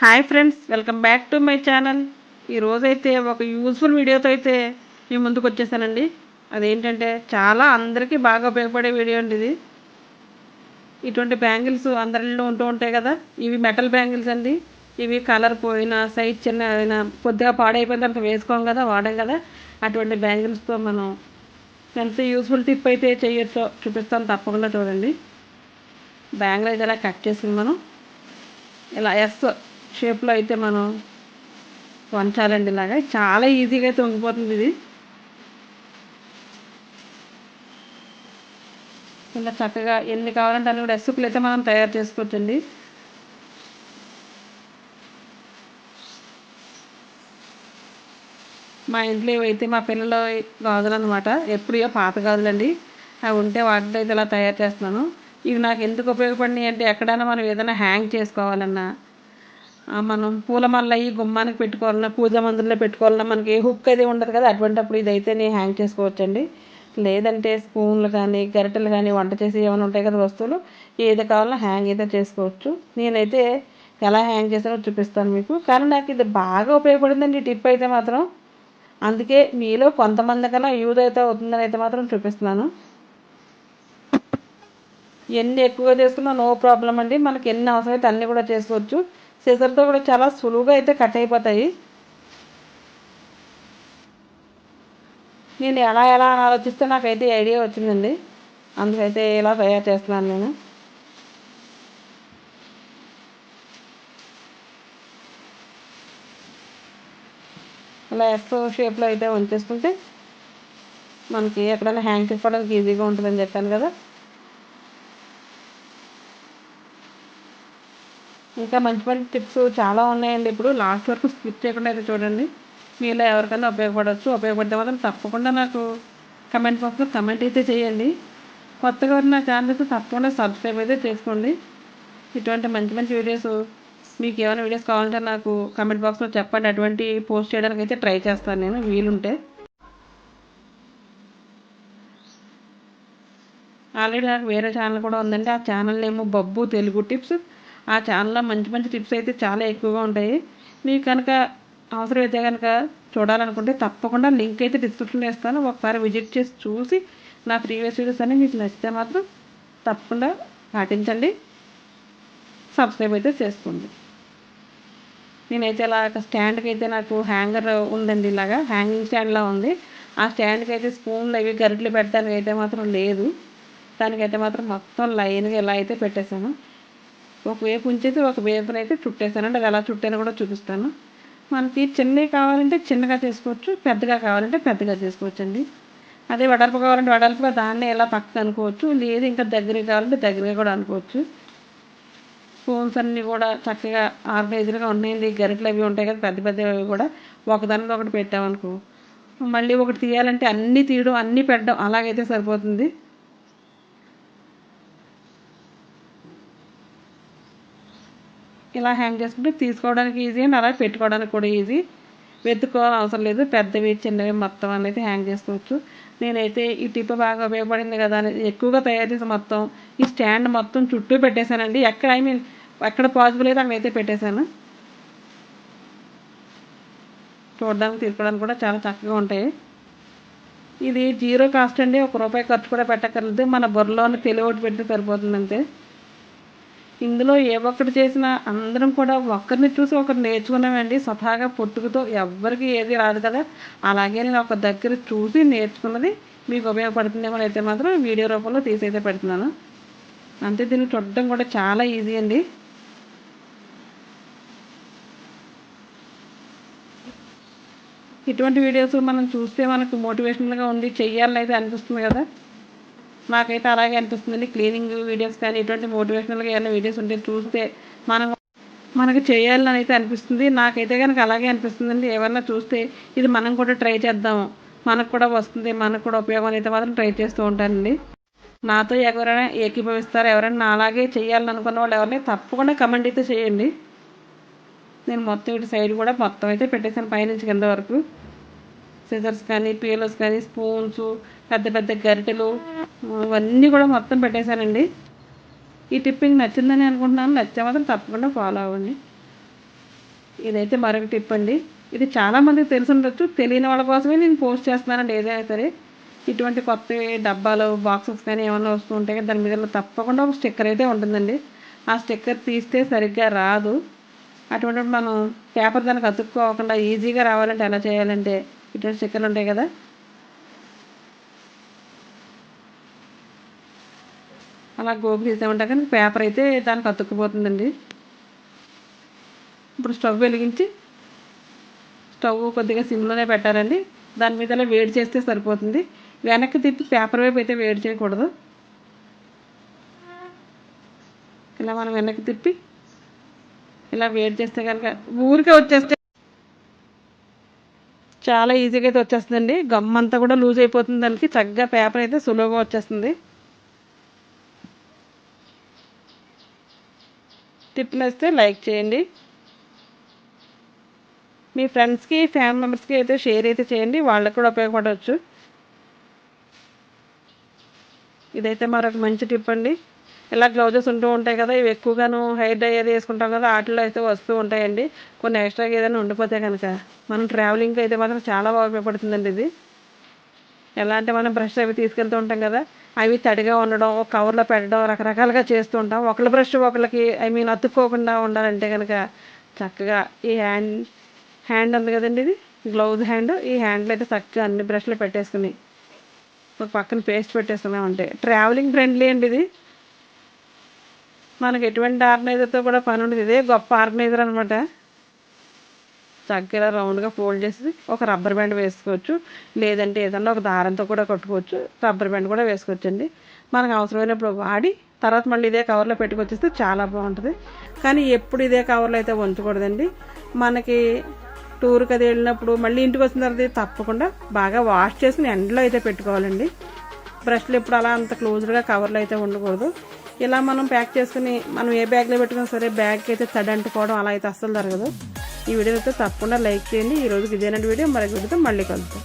Hi friends welcome back to my channel. ఈరోజైతే ఒక useful వీడియోతో అయితే మీ ముందుకు వచ్చేసానండి. అదేంటంటే చాలా అందరికీ బాగా ఉపయోగపడే వీడియో అండి ఇది. ఇటువంటి బ్యాంగిల్స్ అందరిలో ఉంటూ ఉంటాయి కదా ఇవి మెటల్ బ్యాంగిల్స్ అండి. ఇవి కలర్ పోయినా సైజ్ చిన్న అయినా కొద్దిగా పాడైపోయిన తర్వాత వేసుకోం కదా వాడాం కదా. అటువంటి బ్యాంగిల్స్తో మనం ఎంత యూస్ఫుల్ టిప్ అయితే చేయొచ్చో చూపిస్తాను తప్పకుండా చూడండి. బ్యాంగిల్ అయితే ఇలా కట్ చేసుకుని మనం? ఇలా ఎస్ షేప్లో అయితే మనం వంచాలండి ఇలాగా. చాలా ఈజీగా అయితే వంగిపోతుంది ఇది. ఇలా చక్కగా ఎన్ని కావాలంటే అన్ని కూడా ఎస్సుకులు అయితే మనం తయారు చేసుకోవచ్చండి. మా ఇంట్లో ఇవైతే మా పిల్లలు గాజులు అనమాట ఎప్పుడో పాత గాజులండి. అవి ఉంటే వాటితో అయితే ఇలా తయారు చేస్తున్నాను. ఇవి నాకు ఎందుకు ఉపయోగపడినాయి అంటే ఎక్కడైనా మనం ఏదైనా హ్యాంగ్ చేసుకోవాలన్నా మనం పూలమాల అయ్యి గుమ్మానికి పెట్టుకోవాలన్నా పూజ మందుల్లో పెట్టుకోవాలన్నా మనకి ఏ హుక్ అది ఉండదు కదా అటువంటిప్పుడు ఇదైతే నేను హ్యాంగ్ చేసుకోవచ్చండి. లేదంటే స్పూన్లు కానీ గరిటెలు కానీ వంట చేసి ఏమైనా ఉంటాయి కదా వస్తువులు ఏది కావాలన్నా హ్యాంగ్ అయితే చేసుకోవచ్చు. నేనైతే ఎలా హ్యాంగ్ చేసానో చూపిస్తాను మీకు. కానీ నాకు ఇది బాగా ఉపయోగపడిందండి టిప్ అయితే మాత్రం. అందుకే మీలో కొంతమంది కన్నా యూజ్ అయితే అవుతుందని అయితే మాత్రం చూపిస్తున్నాను. ఎన్ని ఎక్కువగా చేసుకున్నా నో ప్రాబ్లం అండి. మనకి ఎన్ని అవసరం అయితే అన్నీ కూడా చేసుకోవచ్చు. సిజర్తో కూడా చాలా సులువుగా అయితే కట్ అయిపోతాయి. నేను ఎలా ఎలా అని ఆలోచిస్తే నాకైతే ఐడియా వచ్చిందండి. అందుకైతే ఇలా తయారు చేస్తున్నాను నేను. ఇలా ఎస్ షేప్లో అయితే ఉంచేసుకుంటే మనకి ఎక్కడైనా హ్యాంగ్ చేసుకోవడానికి ఈజీగా ఉంటుందని చెప్పాను కదా. ఇంకా మంచి మంచి టిప్స్ చాలా ఉన్నాయండి. ఇప్పుడు లాస్ట్ వరకు స్కిప్ చేయకుండా అయితే చూడండి. మీలో ఎవరికైనా ఉపయోగపడవచ్చు ఉపయోగపడితే మాత్రం తప్పకుండా నాకు కమెంట్ బాక్స్లో కమెంట్ అయితే చేయండి. కొత్తగా ఉన్న ఛానల్స్ ఛానల్ అయితే తప్పకుండా సబ్స్క్రైబ్ అయితే చేసుకోండి. ఇటువంటి మంచి మంచి వీడియోస్ మీకు ఏమైనా వీడియోస్ కావాలంటే నాకు కమెంట్ బాక్స్లో చెప్పండి. అటువంటి పోస్ట్ చేయడానికి అయితే ట్రై చేస్తాను నేను. వీలుంటే. ఆల్రెడీ నాకు వేరే ఛానల్ కూడా ఉందండి. ఆ ఛానల్ ఏమో బబ్బు తెలుగు టిప్స్ ఆ ఛానల్లో మంచి మంచి టిప్స్ అయితే చాలా ఎక్కువగా ఉంటాయి. మీకు కనుక అవసరమైతే కనుక చూడాలనుకుంటే తప్పకుండా లింక్ అయితే డిస్క్రిప్షన్లో ఇస్తాను ఒకసారి విజిట్ చేసి చూసి నా ప్రీవియస్ వీడియోస్ అన్నీ మీకు నచ్చితే మాత్రం తప్పకుండా పాటించండి. సబ్స్క్రైబ్ అయితే చేసుకోండి. నేనైతే ఇలా స్టాండ్కి అయితే నాకు హ్యాంగర్ ఉందండి ఇలాగా. హ్యాంగింగ్ స్టాండ్లా ఉంది. ఆ స్టాండ్కి అయితే స్పూన్లు అవి గరిటలు పెట్టడానికి అయితే మాత్రం లేదు. దానికైతే మాత్రం మొత్తం లైన్గా ఇలా అయితే పెట్టేశాను. ఒకవైపు ఉంచేసి ఒక వైపున అయితే చుట్టేసాను అది ఎలా చుట్టాను కూడా చూపిస్తాను. మనకి చిన్నవి కావాలంటే చిన్నగా చేసుకోవచ్చు పెద్దగా కావాలంటే పెద్దగా చేసుకోవచ్చు అండి అదే వడల్పు కావాలంటే వడల్పుగా దాన్నే ఇలా పక్కకు అనుకోవచ్చు. లేదు ఇంకా దగ్గరగా కావాలంటే దగ్గరగా కూడా అనుకోవచ్చు. స్పూన్స్ అన్నీ కూడా చక్కగా ఆర్గనైజ్డ్గా ఉన్నాయండి. గరిటలు అవి ఉంటాయి కదా పెద్ద పెద్దవి అవి కూడా. ఒకదానికి ఒకటి పెట్టామనుకో. మళ్ళీ ఒకటి తీయాలంటే అన్నీ తీయడం అన్నీ పెట్టడం అలాగైతే సరిపోతుంది. ఇలా హ్యాంగ్ చేసుకుంటే తీసుకోవడానికి ఈజీ అండ్ అలా పెట్టుకోవడానికి కూడా ఈజీ వెతుక్కోవాలని అవసరం లేదు. పెద్దవి చిన్నవి మొత్తం అనేది హ్యాంగ్ చేసుకోవచ్చు. నేనైతే ఈ టిప్ బాగా ఉపయోగపడింది కదా అని ఎక్కువగా తయారు చేసి మొత్తం ఈ స్టాండ్ మొత్తం చుట్టూ పెట్టేశానండి. ఎక్కడ ఐ మీన్ ఎక్కడ పాసిబుల్ అయితే అక్కడైతే పెట్టేశాను. చూడడానికి తీసుకోవడానికి కూడా చాలా చక్కగా ఉంటాయి. ఇది జీరో కాస్ట్ అండి. ఒక రూపాయి ఖర్చు కూడా పెట్టక్కర్లేదు. మన బుర్రలోని తెలివి ఒకటి పెడితే సరిపోతుంది అంతే ఇందులో ఏ ఒక్కటి చేసినా అందరం కూడా ఒక్కరిని చూసి ఒకరు నేర్చుకున్నామండి. స్వతహాగా పుట్టుకతో ఎవ్వరికి ఏది రాదు కదా. అలాగే నేను ఒక దగ్గర చూసి నేర్చుకున్నది మీకు ఉపయోగపడుతుందేమో అయితే మాత్రం వీడియో రూపంలో తీసైతే పెడుతున్నాను. అంతే దీన్ని చూడడం కూడా చాలా ఈజీ అండి. ఇటువంటి వీడియోస్ మనం చూస్తే మనకు మోటివేషనల్గా ఉండి చెయ్యాలని అయితే అనిపిస్తుంది కదా. నాకైతే అలాగే అనిపిస్తుంది. క్లీనింగ్ వీడియోస్ కానీ ఇటువంటి మోటివేషనల్గా ఏమైనా వీడియోస్ ఉంటే చూస్తే మనం మనకు చేయాలని అయితే అనిపిస్తుంది. నాకైతే కనుక అలాగే అనిపిస్తుందండి. ఏమన్నా చూస్తే ఇది మనం కూడా ట్రై చేద్దాము. మనకు కూడా వస్తుంది. మనకు కూడా ఉపయోగం అయితే మాత్రం ట్రై చేస్తూ ఉంటానండి. నాతో ఎవరైనా ఏకీభవిస్తారు? ఎవరైనా అలాగే చేయాలని అనుకున్న వాళ్ళు ఎవరైనా తప్పకుండా కమెంట్ అయితే చేయండి. నేను మొత్తం ఇటు సైడ్ కూడా మొత్తం అయితే పెట్టేశాను. పైనుంచి కింద వరకు. సిజర్స్ కానీ పీలర్స్ కానీ స్పూన్స్ పెద్ద పెద్ద గరిటెలు ఇవన్నీ కూడా మొత్తం పెట్టేశానండి. ఈ టిప్ మీకు నచ్చిందని అనుకుంటున్నాను. నచ్చే మాత్రం తప్పకుండా ఫాలో అవ్వండి. ఇదైతే మరొక టిప్ అండి. ఇది చాలామందికి తెలిసి ఉండొచ్చు. తెలియని వాళ్ళ కోసమే నేను పోస్ట్ చేస్తున్నానండి. ఏదైనా సరే ఇటువంటి కొత్త డబ్బాలు బాక్సెస్ కానీ ఏమైనా వస్తూ ఉంటాయి దాని మీద తప్పకుండా ఒక స్టిక్కర్ అయితే ఉంటుందండి. ఆ స్టిక్కర్ తీస్తే సరిగ్గా రాదు. అటువంటి మనం పేపర్ దానికి అతుక్కోకుండా ఈజీగా రావాలంటే ఎలా చేయాలంటే ఇటువంటి స్టిక్కర్లు ఉంటాయి కదా అలా గోపు తీసామంటే కానీ పేపర్ అయితే దానికి అతుక్కుపోతుందండి. ఇప్పుడు స్టవ్ వెలిగించి స్టవ్ కొద్దిగా సిమ్లోనే పెట్టాలండి. దాని మీద అలా వేడి చేస్తే సరిపోతుంది. వెనక్కి తిప్పి పేపర్ వైపు అయితే వేడి చేయకూడదు. ఇలా మనం వెనక్కి తిప్పి ఇలా వేడి చేస్తే కనుక ఊరికే వచ్చేస్తే చాలా ఈజీగా అయితే వచ్చేస్తుందండి. గమ్ అంతా కూడా లూజ్ అయిపోతుంది దానికి. చక్కగా పేపర్ అయితే సులువుగా వచ్చేస్తుంది. టిప్ నచ్చితే లైక్ చేయండి. మీ ఫ్రెండ్స్కి ఫ్యామిలీ మెంబర్స్కి అయితే షేర్ అయితే చేయండి. వాళ్ళకి కూడా ఉపయోగపడవచ్చు. ఇదైతే మరొక మంచి టిప్ అండి. ఇలా గ్లౌజెస్ ఉంటూ ఉంటాయి కదా ఇవి ఎక్కువగాను హెయిర్ డై అది వేసుకుంటాం కదా వాటిలో అయితే వస్తూ ఉంటాయండి. కొన్ని ఎక్స్ట్రాగా ఏదైనా ఉండిపోతే కనుక. మనం ట్రావెలింగ్కి అయితే మాత్రం చాలా బాగా ఉపయోగపడుతుందండి ఇది. ఎలా అంటే మనం బ్రష్ అవి తీసుకెళ్తూ ఉంటాం కదా అవి తడిగా ఉండడం ఒక కవర్లో పెట్టడం రకరకాలుగా చేస్తూ ఉంటాం. ఒకళ్ళ బ్రష్ ఒకళ్ళకి ఐ మీన్ అతుక్కోకుండా ఉండాలంటే కనుక చక్కగా ఈ హ్యాండ్ హ్యాండ్ ఉంది కదండి ఇది గ్లౌజ్ హ్యాండ్ ఈ హ్యాండ్లో అయితే చక్కగా అన్ని బ్రష్లు పెట్టేసుకుని ఒక పక్కన పేస్ట్ పెట్టేసుకున్నామంటే. ట్రావెలింగ్ ఫ్రెండ్లీ అండి ఇది. మనకు ఎటువంటి ఆర్గనైజర్తో కూడా పని ఉండదు. ఇదే గొప్ప ఆర్గనైజర్ అనమాట చక్కగా రౌండ్గా ఫోల్డ్ చేసి ఒక రబ్బర్ బ్యాండ్ వేసుకోవచ్చు. లేదంటే ఏదన్నా ఒక దారంతో కూడా కట్టుకోవచ్చు. రబ్బర్ బ్యాండ్ కూడా వేసుకోవచ్చండి. మనకు అవసరమైనప్పుడు వాడి తర్వాత మళ్ళీ ఇదే కవర్లో పెట్టుకొచ్చేస్తే చాలా బాగుంటుంది. కానీ ఎప్పుడు ఇదే కవర్లో అయితే ఉంచకూడదండి. మనకి టూర్కి అది వెళ్ళినప్పుడు మళ్ళీ ఇంటికి వచ్చిన తర్వాత తప్పకుండా బాగా వాష్ చేసిన ఎండలో అయితే పెట్టుకోవాలండి. బ్రష్లు ఎప్పుడు అలా అంత క్లోజ్డ్గా కవర్లో అయితే ఉండకూడదు. ఇలా మనం ప్యాక్ చేసుకుని మనం ఏ బ్యాగ్లో పెట్టుకున్నా సరే బ్యాగ్కి అయితే తడి అంటుకోవడం అలా అయితే అస్సలు జరగదు. ఈ వీడియో అయితే తప్పకుండా లైక్ చేయండి. ఈ రోజుకి వీడియో. మరొక వీడియోతో మళ్ళీ కలుద్దాం.